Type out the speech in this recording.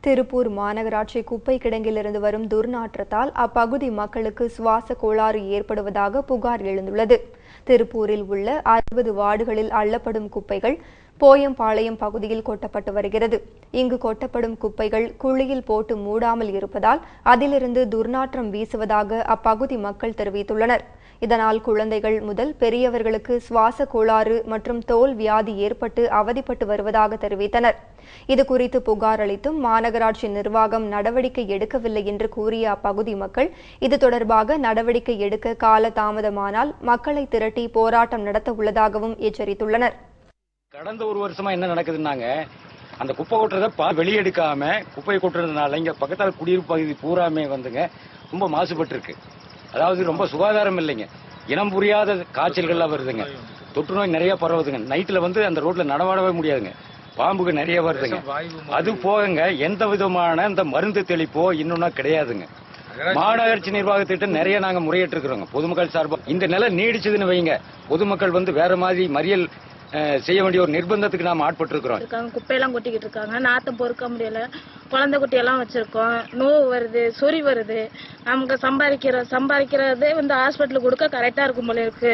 திருப்பூர் மாநகராட்சி குப்பை கிடங்கிலிருந்து வரும் துர்நாற்றத்தால் அப்பகுதி மக்களுக்கு சுவாச கோளாறு ஏற்படுவதாக புகார் எழுந்துள்ளது. திருப்பூரில் உள்ள அறுபது வார்டுகளில் அள்ளப்படும் குப்பைகள் போயம்பாளையம் பகுதியில் கொட்டப்பட்டு வருகிறது. இங்கு கொட்டப்படும் குப்பைகள் குழியில் போட்டு மூடாமல் இருப்பதால் அதிலிருந்து துர்நாற்றம் வீசுவதாக அப்பகுதி மக்கள் தெரிவித்துள்ளனர். இதனால் குழந்தைகள் முதல் பெரியவர்களுக்கு சுவாச கோளாறு மற்றும் தோல் வியாதி ஏற்பட்டு அவதிப்பட்டு வருவதாக தெரிவித்தனர். இதுகுறித்து புகார் அளித்தும் மாநகராட்சி நிர்வாகம் நடவடிக்கை எடுக்கவில்லை என்று கூறிய அப்பகுதி மக்கள் இது தொடர்பாக நடவடிக்கை எடுக்க கால தாமதமானால் மக்களை திரட்டி போராட்டம் நடத்த உள்ளதாகவும் எச்சரித்துள்ளனர். கடந்த ஒரு வருஷமா என்ன நடக்குதுன்னாங்க அந்த குப்பை கொட்டுறத பா வெளியெடுக்காம குப்பையை கொட்டுறதுனால இங்க பக்கத்தால் குடியிருப்பு பகுதி பூராமே வந்துங்க ரொம்ப மாசுபட்டு இருக்கு அதாவது ரொம்ப சுகாதாரம் இல்லைங்க. இனம் புரியாத காய்ச்சல்கள்லாம் வருதுங்க. தொற்று நோய் நிறைய பரவுதுங்க. நைட்ல வந்து அந்த ரோட்ல நடமாடவே முடியாதுங்க. பாம்புக்கு நிறைய வருதுங்க. அது போகங்க எந்த விதமான இந்த மருந்து தெளிப்போ இன்னொன்னா கிடையாதுங்க. மாநகராட்சி நிர்வாகத்திட்ட நிறைய நாங்க முறையிட்டு இருக்கிறோங்க பொதுமக்கள் சார்பா இந்த நிலை நீடிச்சதுன்னு வைங்க. பொதுமக்கள் வந்து வேற மாதிரி மறியல் செய்ய வேண்டிய ஒரு நிர்பந்தத்துக்கு நாம் ஆட்பட்டிருக்கிறோம். இருக்காங்க குப்பையெல்லாம் கொட்டிக்கிட்டு இருக்காங்க. நாத்தம் பொறுக்க முடியல. குழந்தை குட்டியெல்லாம் வச்சிருக்கோம். நோவு வருது சொறி வருது. நமக்கு சம்பாதிக்கிற சம்பாதிக்கிறதே வந்து ஹாஸ்பிட்டலுக்கு கொடுக்க கரெக்டா இருக்கும் போல இருக்கு.